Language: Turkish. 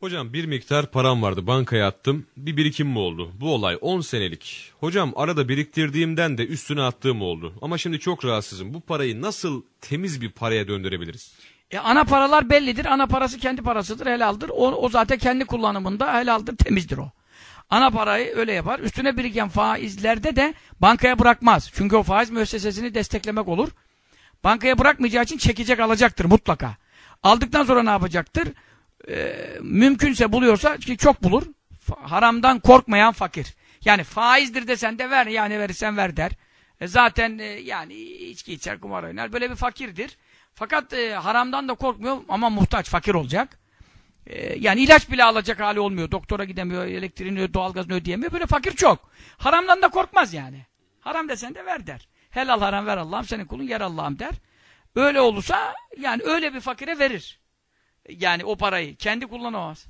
Hocam bir miktar param vardı bankaya attım bir birikim mi oldu? Bu olay 10 senelik. Hocam arada biriktirdiğimden de üstüne attığım oldu. Ama şimdi çok rahatsızım. Bu parayı nasıl temiz bir paraya döndürebiliriz? E ana paralar bellidir. Ana parası kendi parasıdır, helaldir. O, o zaten kendi kullanımında helaldir, temizdir o. Ana parayı öyle yapar. Üstüne biriken faizlerde de bankaya bırakmaz. Çünkü o faiz müessesesini desteklemek olur. Bankaya bırakmayacağı için çekecek alacaktır mutlaka. Aldıktan sonra ne yapacaktır? Ee, mümkünse buluyorsa ki çok bulur. Haramdan korkmayan fakir. Yani faizdir desen de ver yani verirsen ver der. E zaten e, yani içki içer kumar oynar. Böyle bir fakirdir. Fakat e, haramdan da korkmuyor ama muhtaç fakir olacak. E, yani ilaç bile alacak hali olmuyor. Doktora gidemiyor, elektriğini, doğalgazını ödeyemiyor. Böyle fakir çok. Haramdan da korkmaz yani. Haram desen de ver der. Helal haram ver Allah'ım senin kulun yer Allah'ım der. Öyle olursa yani öyle bir fakire verir. Yani o parayı kendi kullanamaz.